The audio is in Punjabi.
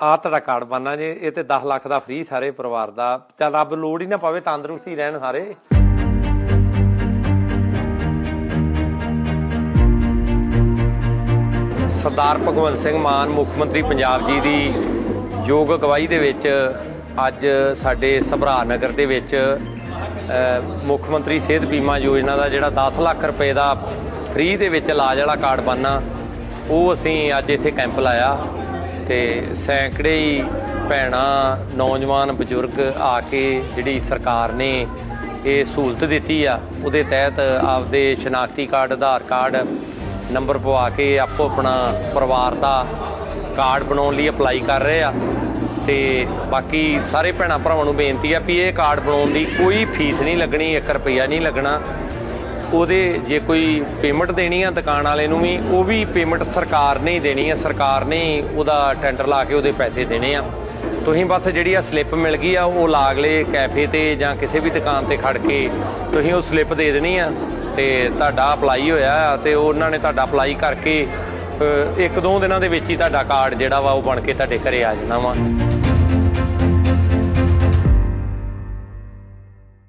ਆ ਤੁਹਾਡਾ ਕਾਰਡ ਬਣਨਾ ਜੇ, ਇਹ ਤੇ 10 ਲੱਖ ਦਾ ਫ੍ਰੀ ਸਾਰੇ ਪਰਿਵਾਰ ਦਾ। ਚੱਲ ਰੱਬ ਲੋੜ ਹੀ ਨਾ ਪਵੇ, ਤੰਦਰੁਸਤੀ ਰਹਿਣ ਸਾਰੇ। ਸਰਦਾਰ ਭਗਵੰਤ ਸਿੰਘ ਮਾਨ, ਮੁੱਖ ਮੰਤਰੀ ਪੰਜਾਬ ਜੀ ਦੀ ਯੋਗ ਅਗਵਾਈ ਦੇ ਵਿੱਚ ਅੱਜ ਸਾਡੇ ਸਭਰਾ ਨਗਰ ਦੇ ਵਿੱਚ ਮੁੱਖ ਮੰਤਰੀ ਸਿਹਤ ਬੀਮਾ ਯੋਜਨਾ ਦਾ ਜਿਹੜਾ 10 ਲੱਖ ਰੁਪਏ ਦਾ ਫ੍ਰੀ ਦੇ ਵਿੱਚ ਇਲਾਜ ਵਾਲਾ ਕਾਰਡ ਬਣਨਾ, ਉਹ ਅਸੀਂ ਅੱਜ ਇੱਥੇ ਕੈਂਪ ਲਾਇਆ। ਤੇ ਸੈਂਕੜੇ ਹੀ ਭੈਣਾਂ, ਨੌਜਵਾਨ, ਬਜ਼ੁਰਗ ਆ ਕੇ ਜਿਹੜੀ ਸਰਕਾਰ ਨੇ ਇਹ ਸਹੂਲਤ ਦਿੱਤੀ ਆ, ਉਹਦੇ ਤਹਿਤ ਆਪਦੇ ਸ਼ਨਾਖਤੀ ਕਾਰਡ, ਆਧਾਰ ਕਾਰਡ ਨੰਬਰ ਪਵਾ ਕੇ ਆਪੋ ਆਪਣਾ ਪਰਿਵਾਰ ਦਾ ਕਾਰਡ ਬਣਾਉਣ ਲਈ ਅਪਲਾਈ ਕਰ ਰਹੇ ਆ। ਤੇ ਬਾਕੀ ਸਾਰੇ ਭੈਣਾਂ ਭਰਾਵਾਂ ਨੂੰ ਬੇਨਤੀ ਆ ਵੀ ਇਹ ਕਾਰਡ ਬਣਾਉਣ ਦੀ ਕੋਈ ਫੀਸ ਨਹੀਂ ਲੱਗਣੀ 1 ਰੁਪਿਆ ਨਹੀਂ ਲੱਗਣਾ। ਉਹਦੇ ਜੇ ਕੋਈ ਪੇਮੈਂਟ ਦੇਣੀ ਆ ਦੁਕਾਨ ਵਾਲੇ ਨੂੰ ਵੀ, ਉਹ ਵੀ ਪੇਮੈਂਟ ਸਰਕਾਰ ਨੇ ਹੀ ਦੇਣੀ ਆ। ਸਰਕਾਰ ਨੇ ਉਹਦਾ ਟੈਂਡਰ ਲਾ ਕੇ ਉਹਦੇ ਪੈਸੇ ਦੇਣੇ ਆ। ਤੁਸੀਂ ਬਸ ਜਿਹੜੀ ਆ ਸਲਿੱਪ ਮਿਲ ਗਈ ਆ, ਉਹ ਲਾਗਲੇ ਕੈਫੇ ਤੇ ਜਾਂ ਕਿਸੇ ਵੀ ਦੁਕਾਨ ਤੇ ਖੜ ਕੇ ਤੁਸੀਂ ਉਹ ਸਲਿੱਪ ਦੇ ਦੇਣੀ ਆ। ਤੇ ਤੁਹਾਡਾ ਅਪਲਾਈ ਹੋਇਆ ਆ ਤੇ ਉਹਨਾਂ ਨੇ ਤੁਹਾਡਾ ਅਪਲਾਈ ਕਰਕੇ ਇੱਕ ਦੋ ਦਿਨਾਂ ਦੇ ਵਿੱਚ ਹੀ ਤੁਹਾਡਾ ਕਾਰਡ ਜਿਹੜਾ ਵਾ ਉਹ ਬਣ ਕੇ ਤੁਹਾਡੇ ਘਰੇ ਆ ਜਾਣਾ ਵਾ।